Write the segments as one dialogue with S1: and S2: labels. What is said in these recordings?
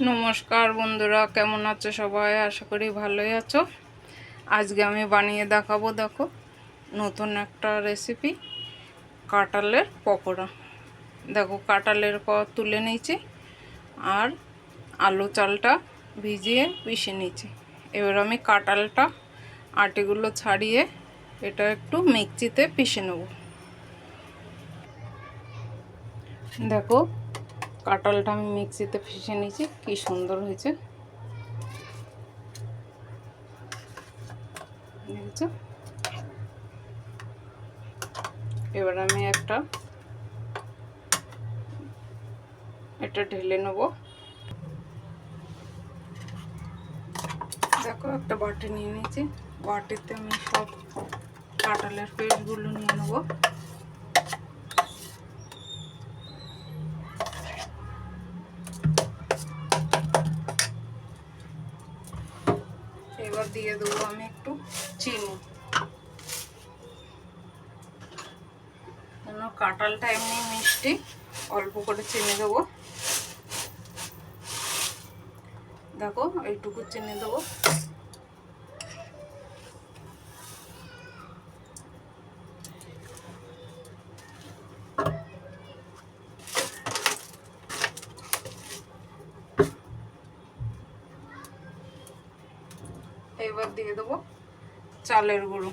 S1: নমস্কার বন্ধুরা, কেমন আছো সবাই? আশা করি ভালোই আছো। আজকে আমি বানিয়ে দেখাবো, দেখো, নতুন একটা রেসিপি কাঁঠালের পকোড়া। দেখো, কাঁঠালের ক তুলে নিয়েছি আর আলু চালটা ভিজিয়ে পিষে নিয়েছি। এবার আমি কাঁঠালটা, আটিগুলো ছাড়িয়ে এটা একটু মিক্সিতে পিষে নেব। দেখো কাঁঠালটা আমি মিক্সিতে পিষে নিয়েছি, কি সুন্দর হয়েছে। এবার আমি একটা এটা ঢেলে নেব। দেখো, একটা বাটি নিয়ে নিয়েছি। বাটিতে আমি সব কাঁঠালের পেস্টগুলো নিয়ে নেব। এবার দিয়ে দেবো আমি একটু চিনি। কেন কাঁটালটা এমনি মিষ্টি, অল্প করে চিনি দেবো। দেখো, এইটুকু চিনি দেবো। এবার দিয়ে দেবো চালের গুঁড়ো।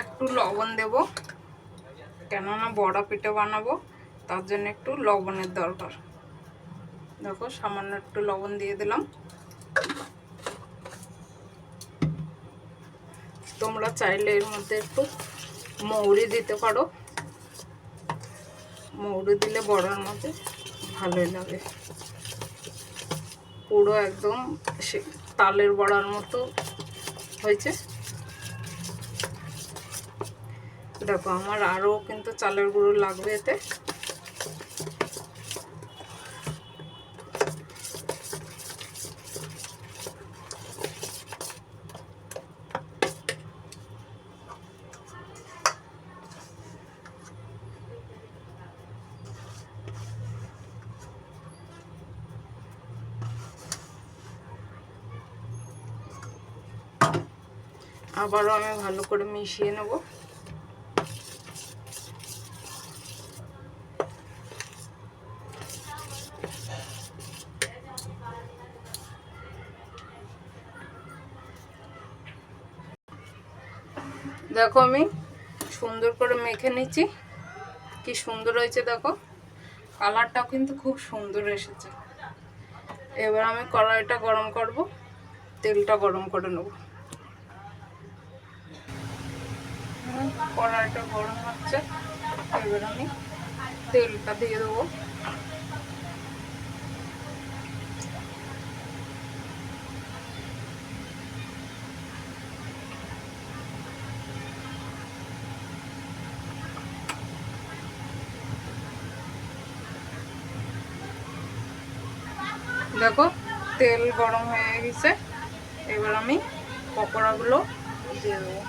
S1: একটু লবণ দেব, কেননা বড়া পিঠে বানাবো, তার জন্য একটু লবণের দরকার। দেখো সামান্য একটু লবণ দিয়ে দিলাম। তোমরা চাইলে এর মধ্যে একটু মৌরি দিতে পারো। মৌরি দিলে বড়ার মধ্যে ভালোই লাগে। পুরো একদম সে তালের বড়ার মতো হয়েছে। দেখো, আমার আরও কিন্তু চালের গুঁড়ো লাগবে এতে। আবারও আমি ভালো করে মিশিয়ে নেব। দেখো আমি সুন্দর করে মেখে নিচ্ছি। কি সুন্দর হয়েছে দেখো। কালারটাও কিন্তু খুব সুন্দর এসেছে। এবার আমি কড়াইটা গরম করব, তেলটা গরম করে নেব। কড়াইটা গরম হচ্ছে। এবার আমি তেলটা দিয়ে দেবো। দেখো, তেল গরম হয়ে গেছে। এবার আমি পকোড়াগুলো দিয়ে দেবো।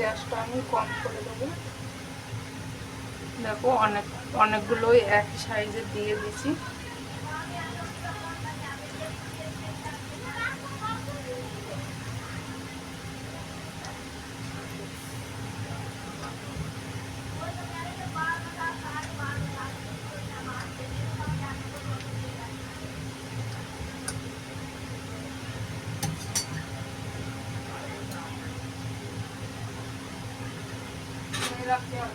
S1: গ্যাসটা আমি কম করে দেবো। দেখো অনেক অনেকগুলোই এক সাইজে দিয়ে দিছি রাখি আর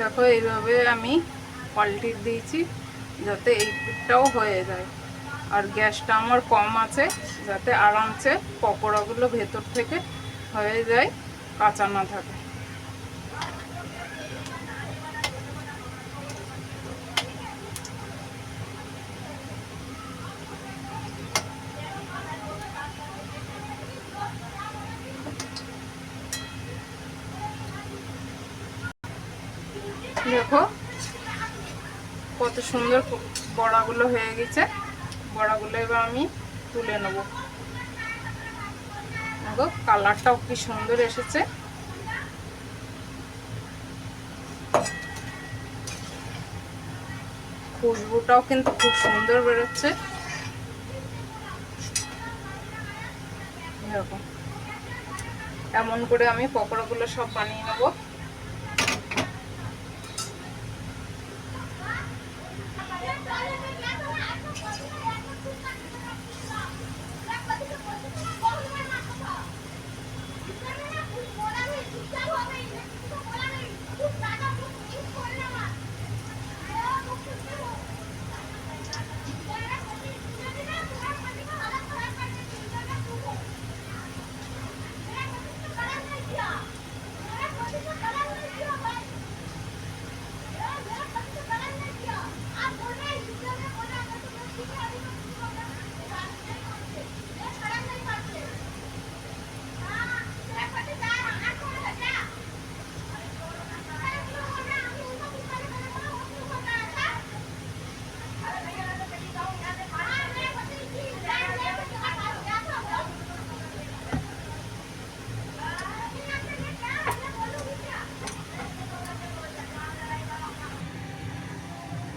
S1: দেখো, এইভাবে আমি পাল্টি দিয়েছি যাতে এই পিঠটাও হয়ে যায়। আর গ্যাসটা আমার কম আছে, যাতে আরামসে পকোড়াগুলো ভেতর থেকে হয়ে যায়, কাঁচা না থাকে। দেখো, কত সুন্দর বড়াগুলো হয়ে গেছে। বড়াগুলো এবার আমি তুলে নেব। দেখো, কালারটাও কি সুন্দর এসেছে। খুশবুটাও কিন্তু খুব সুন্দর বেরোচ্ছে। এমন করে আমি পকোড়াগুলো সব বানিয়ে নেব।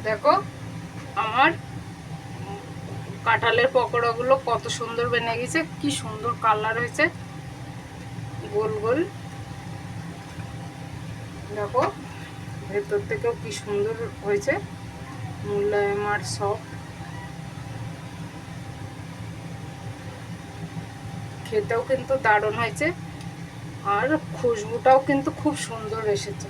S1: দেখো, আমার কাঁঠালের পকোড়াগুলো কত সুন্দর বেনে গেছে, কি সুন্দর কালার হয়েছে। গোল গোল। দেখো, ভেতর থেকেও কি সুন্দর হয়েছে মোলায়েম আর সব। খেতেও কিন্তু দারুণ হয়েছে, আর খুশবুটাও কিন্তু খুব সুন্দর এসেছে।